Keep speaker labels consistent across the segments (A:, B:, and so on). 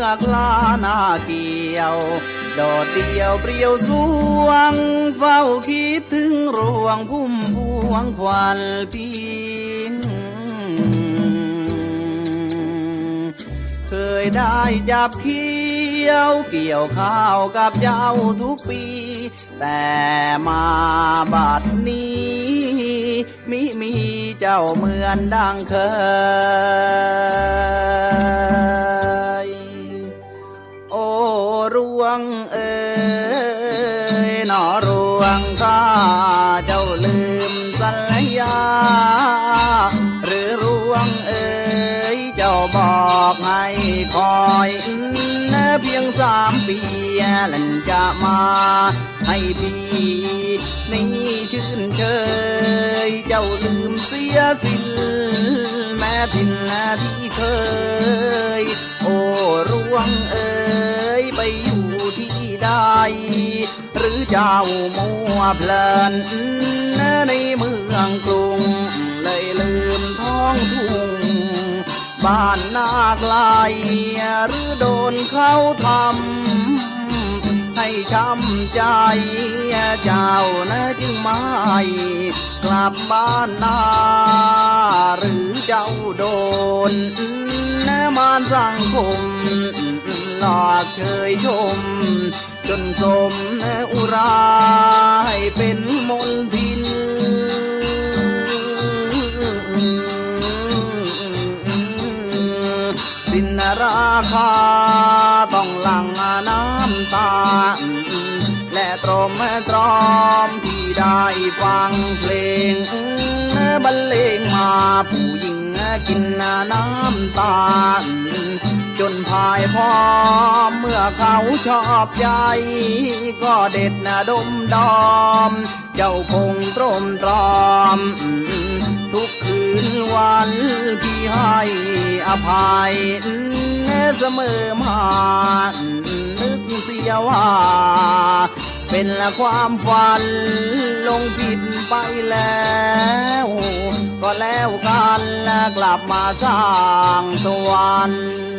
A: ือกลาหนาเกี่ยวโดดเดียวเปรียวสวง เฝ้าคิดถึงรวงพุ่มพวงควันปีนเคยได้จับเขี้ยวเกี่ยวข้าวกับเจ้าทุกปี แต่มาบัดนี้มิมีเจ้าเหมือนดังเคย วงข้าเจ้าลืมสัญญา หรือรวงเอ๋ยเจ้าบอกให้คอยเพียงสามปีหลันจะมาให้พี่นี่ชื่นเชย เจ้าลืมเสียสิ้นแม่ทินที่เคย เจ้ามัวเพลินในเมืองกรุงเลยลืมท้องทุ่งบ้านนาไกลหรือโดนเขาทำให้ช้ำใจ เจ้านะจึงไม่กลับบ้านนา หรือเจ้าโดนนะมานสังคมหลอกเชยชม จนสมอุราให้เป็นมนทิน สินราคาต้องหลังน้ำตา และตรมตรอมที่ได้ฟังเพลงบรรเลงมาผู้หญิงกินน้ำตาล จนพายพอมเมื่อเขาชอบใจ ก็เด็ดนะดมดอม เจ้าคงตรมตรอม ทุกคืนวันที่ให้อภัยเสมอมานึกเสียว่า เป็นละความฝันลงผิดไปแล้ว ก็แล้วกันกลับมาสร้างสวรรค์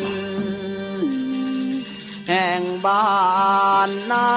A: แห่งบ้านนา